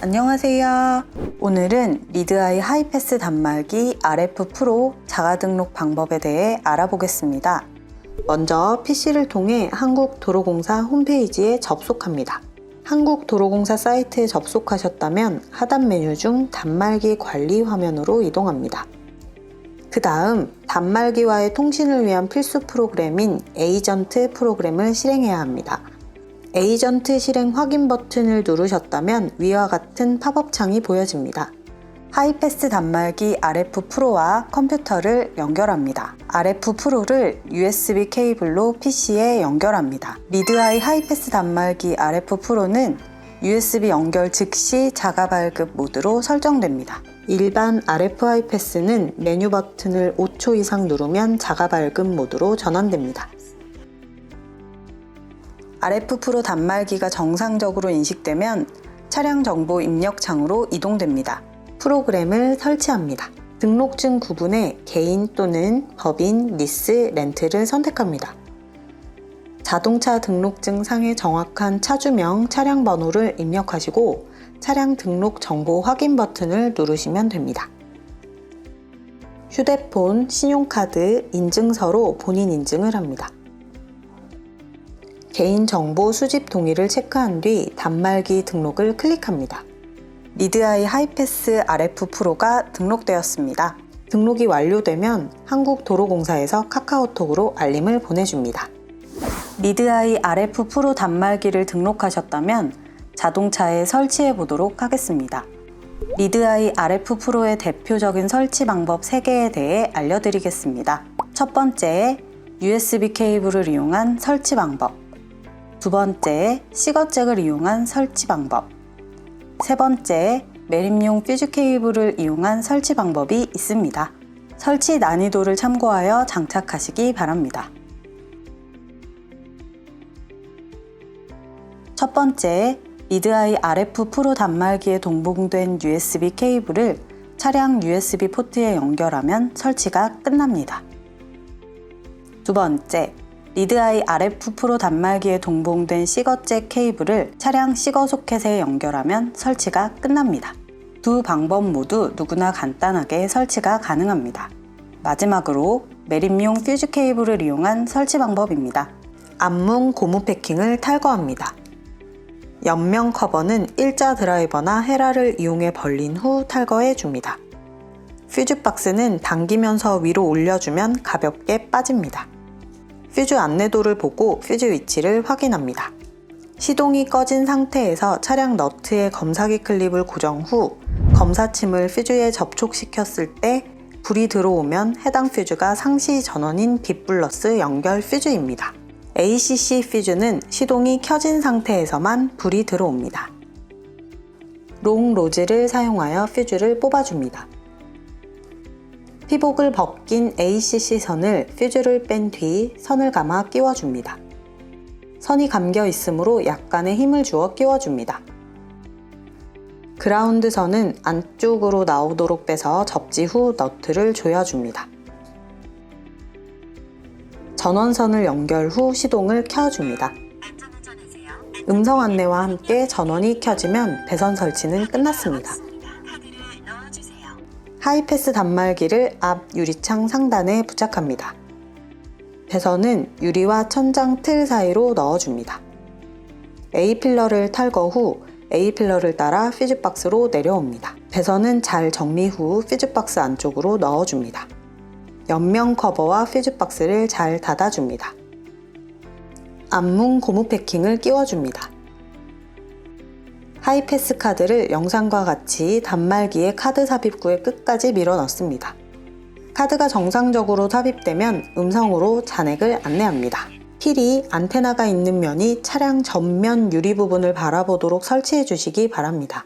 안녕하세요. 오늘은 리드아이 하이패스 단말기 RF 프로 자가 등록 방법에 대해 알아보겠습니다. 먼저 PC를 통해 한국도로공사 홈페이지에 접속합니다. 한국도로공사 사이트에 접속하셨다면 하단 메뉴 중 단말기 관리 화면으로 이동합니다. 그 다음 단말기와의 통신을 위한 필수 프로그램인 에이전트 프로그램을 실행해야 합니다. 에이전트 실행 확인 버튼을 누르셨다면 위와 같은 팝업 창이 보여집니다. 하이패스 단말기 RF 프로와 컴퓨터를 연결합니다. RF 프로를 USB 케이블로 PC에 연결합니다. 리드아이 하이패스 단말기 RF 프로는 USB 연결 즉시 자가 발급 모드로 설정됩니다. 일반 RF 하이패스는 메뉴 버튼을 5초 이상 누르면 자가 발급 모드로 전환됩니다. RF 프로 단말기가 정상적으로 인식되면 차량 정보 입력 창으로 이동됩니다. 프로그램을 설치합니다. 등록증 구분에 개인 또는 법인, 리스, 렌트를 선택합니다. 자동차 등록증 상의 정확한 차주명, 차량 번호를 입력하시고 차량 등록 정보 확인 버튼을 누르시면 됩니다. 휴대폰, 신용카드, 인증서로 본인 인증을 합니다. 개인정보 수집 동의를 체크한 뒤 단말기 등록을 클릭합니다. 리드아이 하이패스 RF 프로가 등록되었습니다. 등록이 완료되면 한국도로공사에서 카카오톡으로 알림을 보내줍니다. 리드아이 RF 프로 단말기를 등록하셨다면 자동차에 설치해 보도록 하겠습니다. 리드아이 RF 프로의 대표적인 설치 방법 3개에 대해 알려드리겠습니다. 첫 번째, USB 케이블을 이용한 설치 방법. 두 번째, 시거잭을 이용한 설치 방법. 세 번째, 매립용 퓨즈 케이블을 이용한 설치 방법이 있습니다. 설치 난이도를 참고하여 장착하시기 바랍니다. 첫 번째, 리드아이 RF 프로 단말기에 동봉된 USB 케이블을 차량 USB 포트에 연결하면 설치가 끝납니다. 두 번째, 리드아이 RF 프로 단말기에 동봉된 시거잭 케이블을 차량 시거 소켓에 연결하면 설치가 끝납니다. 두 방법 모두 누구나 간단하게 설치가 가능합니다. 마지막으로 매립용 퓨즈 케이블을 이용한 설치 방법입니다. 앞문 고무 패킹을 탈거합니다. 옆면 커버는 일자 드라이버나 헤라를 이용해 벌린 후 탈거해 줍니다. 퓨즈 박스는 당기면서 위로 올려주면 가볍게 빠집니다. 퓨즈 안내도를 보고 퓨즈 위치를 확인합니다. 시동이 꺼진 상태에서 차량 너트에 검사기 클립을 고정 후 검사침을 퓨즈에 접촉시켰을 때 불이 들어오면 해당 퓨즈가 상시 전원인 빗플러스 연결 퓨즈입니다. ACC 퓨즈는 시동이 켜진 상태에서만 불이 들어옵니다. 롱 로즈를 사용하여 퓨즈를 뽑아줍니다. 피복을 벗긴 ACC 선을 퓨즈를 뺀 뒤 선을 감아 끼워줍니다. 선이 감겨 있으므로 약간의 힘을 주어 끼워줍니다. 그라운드 선은 안쪽으로 나오도록 빼서 접지 후 너트를 조여줍니다. 전원선을 연결 후 시동을 켜줍니다. 음성 안내와 함께 전원이 켜지면 배선 설치는 끝났습니다. 하이패스 단말기를 앞 유리창 상단에 부착합니다. 배선은 유리와 천장 틀 사이로 넣어줍니다. A필러를 탈거 후 A필러를 따라 퓨즈박스로 내려옵니다. 배선은 잘 정리 후 퓨즈박스 안쪽으로 넣어줍니다. 옆면 커버와 퓨즈박스를 잘 닫아줍니다. 앞문 고무 패킹을 끼워줍니다. 하이패스 카드를 영상과 같이 단말기의 카드 삽입구의 끝까지 밀어 넣습니다. 카드가 정상적으로 삽입되면 음성으로 잔액을 안내합니다. 필히 안테나가 있는 면이 차량 전면 유리 부분을 바라보도록 설치해 주시기 바랍니다.